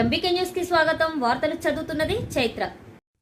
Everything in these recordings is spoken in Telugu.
ఎంబీకే న్యూస్కి స్వాగతం. వార్తలు చదువుతున్నది చైత్ర.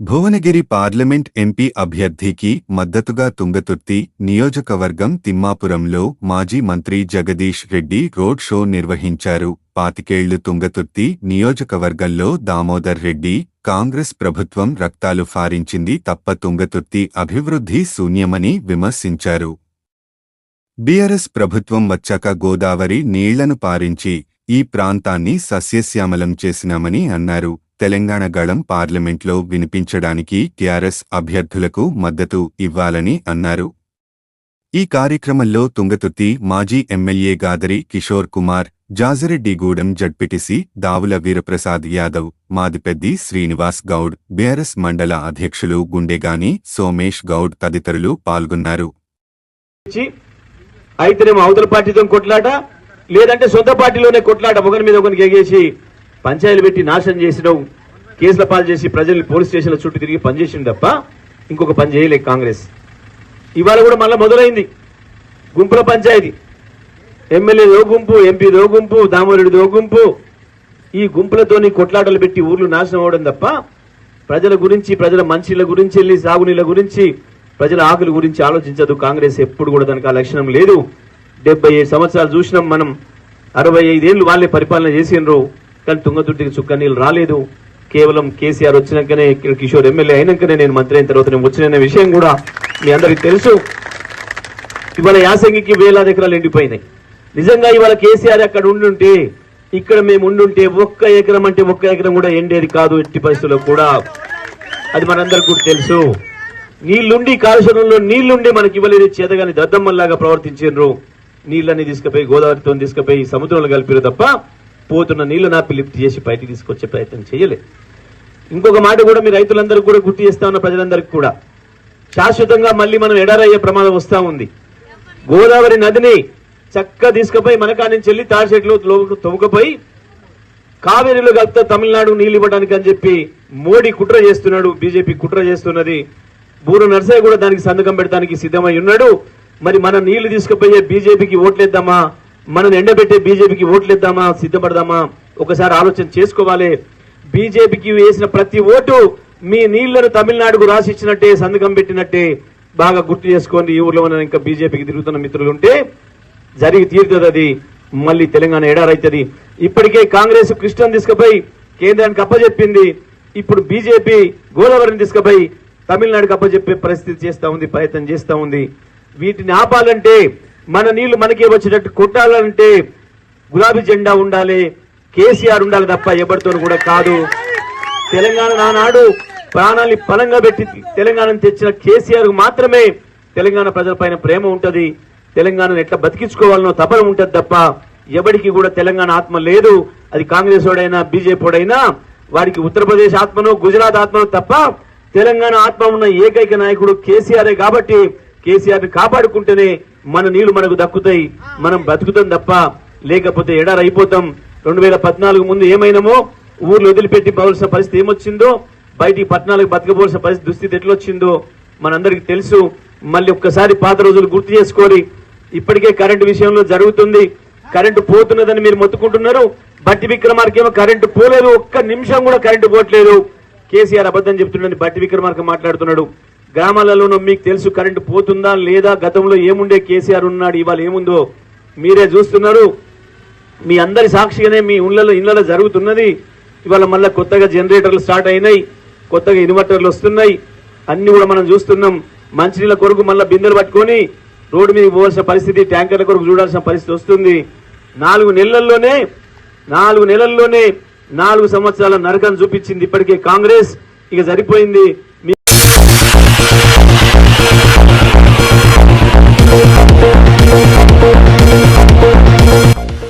భువనగిరి పార్లమెంట్ ఎంపీ అభ్యర్థికి మద్దతుగా తుంగతుర్తి నియోజకవర్గం తిమ్మాపురంలో మాజీ మంత్రి జగదీష్ రెడ్డి రోడ్ షో నిర్వహించారు. పాతికేళ్ళు తుంగతుర్తి నియోజకవర్గంలో దామోదర్ రెడ్డి కాంగ్రెస్ ప్రభుత్వం రక్తాలు ఫారించింది తప్ప తుంగతుర్తి అభివృద్ధి శూన్యమని విమర్శించారు. బీఆర్ఎస్ ప్రభుత్వం వచ్చాక గోదావరి నీళ్ళను పారించి ఈ ప్రాంతాన్ని సస్యశ్యామలం చేసినామని అన్నారు. తెలంగాణ గళం పార్లమెంట్లో వినిపించడానికి టీఆర్ఎస్ అభ్యర్థులకు మద్దతు ఇవ్వాలని అన్నారు. ఈ కార్యక్రమంలో తుంగతుర్తి మాజీ MLA Gadari Kishore Kumar Jajireddigudem ZPTC Davula Veeraprasad Yadav Madipeddi Srinivas Goud BRS మండల అధ్యక్షులు గుండెగాని సోమేష్ గౌడ్ తదితరులు పాల్గొన్నారు. అయితేనేమో అవతల పార్టీతో కొట్లాట లేదంటే సొంత పార్టీలోనే కొట్లాట ఒకరి మీద ఒకరికి ఎగేసి పంచాయతీలు పెట్టి నాశనం చేసడం కేసుల పాలు చేసి ప్రజల్ని పోలీస్ స్టేషన్ల చుట్టూ తిరిగి పనిచేసింది తప్ప ఇంకొక పని చేయలేదు కాంగ్రెస్. ఇవాళ కూడా మళ్ళీ మొదలైంది. గుంపుల పంచాయతీ. ఎమ్మెల్యే దోగుంపు ఎంపీ దోగుంపు దామోరెడ్డిదో దోగుంపు ఈ గుంపులతోని కొట్లాటలు పెట్టి ఊర్లు నాశనం అవడం తప్ప ప్రజల గురించి ప్రజల మంచిల గురించి వెళ్ళి సాగునీళ్ళ గురించి ప్రజల ఆకుల గురించి ఆలోచించదు కాంగ్రెస్ ఎప్పుడు కూడా దానికి ఆ లక్షణం లేదు. డెబ్బై ఐదు సంవత్సరాలు చూసినాం మనం. అరవై ఐదేళ్ళు వాళ్ళే పరిపాలన చేసిండ్రు. కానీ తుంగతుర్తికి చుక్క నీళ్ళు రాలేదు. కేవలం కేసీఆర్ వచ్చినాకనే ఇక్కడ కిషోర్ ఎమ్మెల్యే అయినాకనే నేను మంత్రి అయిన తర్వాత నేను వచ్చిన విషయం కూడా మీ అందరికి తెలుసు. ఇవాళ యాసంగికి వేలాది ఎకరాలు ఎండిపోయినాయి. నిజంగా ఇవాళ కేసీఆర్ అక్కడ ఉండుంటే ఇక్కడ మేము ఉండుంటే ఒక్క ఎకరం అంటే ఒక్క ఎకరం కూడా ఎండేది కాదు ఎట్టి పరిస్థితుల్లో కూడా. అది మనందరికి కూడా తెలుసు. నీళ్ళుండి కాలుష్యంలో నీళ్ళుండి మనకి ఇవ్వలేదు చేతగాని దద్దమ్మల్లాగా ప్రవర్తించారు నీళ్ళని తీసుకుపోయి గోదావరితో తీసుకుపోయి సముద్రంలో కలిపిరు తప్ప పోతున్న నీళ్ళు నాపి లిఫ్ట్ చేసి బయటికి తీసుకొచ్చే ప్రయత్నం చేయలే ఇంకొక మాట కూడా మీ రైతులందరూ కూడా గుర్తు చేస్తా ఉన్న ప్రజలందరికీ కూడా. శాశ్వతంగా మళ్ళీ మనం ఎడారయ్యే ప్రమాదం వస్తా ఉంది. గోదావరి నదిని చక్క తీసుకుపోయి మనకా నుంచి వెళ్ళి తాడిచెట్లు తవ్వుకపోయి కావేరీలో కలిపితే తమిళనాడు నీళ్ళు ఇవ్వడానికి అని చెప్పి మోడీ కుట్ర చేస్తున్నాడు బీజేపీ కుట్ర చేస్తున్నది. బూర నర్సయ్య కూడా దానికి సంతకం పెట్టడానికి సిద్ధమై ఉన్నాడు. మరి మనం నీళ్ళు తీసుకుపోయే బీజేపీకి ఓట్లేద్దామా? మనం ఎండబెట్టే బీజేపీకి ఓట్లేద్దామా? సిద్ధపడదామా? ఒకసారి ఆలోచన చేసుకోవాలి. బీజేపీకి వేసిన ప్రతి ఓటు మీ నీళ్ళను తమిళనాడుకు రాసిచ్చినట్టే సంతకం పెట్టినట్టే బాగా గుర్తు చేసుకోండి. ఈ ఊర్లో ఉన్న ఇంకా బీజేపీకి తిరుగుతున్న మిత్రులు ఉంటే జరిగి తీరుతుంది అది మళ్ళీ తెలంగాణ ఎడారైతుంది. ఇప్పటికే కాంగ్రెస్ కృష్ణను తీసుకుపోయి కేంద్రానికి అప్పచెప్పింది ఇప్పుడు బీజేపీ గోదావరిని తీసుకుపోయి తమిళనాడుకి అప్పచెప్పే పరిస్థితి చేస్తూ ఉంది ప్రయత్నం చేస్తూ ఉంది. వీటిని ఆపాలంటే మన నీళ్ళు మనకే వచ్చేటట్టు కొట్టాలంటే గులాబీ జెండా ఉండాలి కేసీఆర్ ఉండాలి తప్ప ఎవరితో కూడా కాదు. తెలంగాణ నానాడు ప్రాణాన్ని బలంగా పెట్టి తెలంగాణను తెచ్చిన కేసీఆర్ మాత్రమే తెలంగాణ ప్రజలపైన ప్రేమ ఉంటుంది. తెలంగాణను ఎట్లా బతికించుకోవాలనో తపన ఉంటుంది తప్ప ఎవరికి కూడా తెలంగాణ ఆత్మ లేదు. అది కాంగ్రెస్ వాడైనా బీజేపీ వాడైనా వాడికి ఉత్తరప్రదేశ్ ఆత్మను గుజరాత్ ఆత్మను తప్ప తెలంగాణ ఆత్మ ఉన్న ఏకైక నాయకుడు కేసీఆర్ కాబట్టి కేసీఆర్ని కాపాడుకుంటేనే మన నీళ్ళు మనకు దక్కుతాయి. మనం బతుకుతాం తప్ప లేకపోతే ఎడారి అయిపోతాం. రెండు వేల పద్నాలుగు ముందు ఏమైనామో? ఊర్లు వదిలిపెట్టి పోవాల్సిన పరిస్థితి ఏమొచ్చిందో? బయటికి పట్టణాలకు బతకపోవాల్సిన పరిస్థితి దుస్థితి ఎట్లొచ్చిందో? మనందరికి తెలుసు. మళ్ళీ ఒక్కసారి పాత రోజులు గుర్తు చేసుకొని ఇప్పటికే కరెంటు విషయంలో జరుగుతుంది. కరెంటు పోతున్నదని మీరు మొత్తుకుంటున్నారు. బట్టి విక్రమార్కేమో కరెంటు పోలేదు. ఒక్క నిమిషం కూడా కరెంటు పోవట్లేదు. కేసీఆర్ అబద్ధం చెప్తుండని బట్టి విక్రమార్క మాట్లాడుతున్నాడు. గ్రామాలలోనూ మీకు తెలుసు కరెంటు పోతుందా లేదా? గతంలో ఏముండే కేసీఆర్ ఉన్నాడు ఇవాళ ఏముందో మీరే చూస్తున్నారు. మీ అందరి సాక్షిగానే మీ ఇళ్ళలో ఇళ్ళలో జరుగుతున్నది. ఇవాళ మళ్ళీ కొత్తగా జనరేటర్లు స్టార్ట్ అయినాయి కొత్తగా ఇన్వర్టర్లు వస్తున్నాయి. అన్ని కూడా మనం చూస్తున్నాం. మంచినీళ్ళ కొరకు మళ్ళీ బిందెలు పట్టుకొని రోడ్డు మీద పోవాల్సిన పరిస్థితి ట్యాంకర్ల కొరకు చూడాల్సిన పరిస్థితి వస్తుంది. నాలుగు నెలల్లోనే నాలుగు నెలల్లోనే నాలుగు సంవత్సరాల నరకం చూపించింది ఇప్పటికే కాంగ్రెస్. ఇక సరిపోయింది.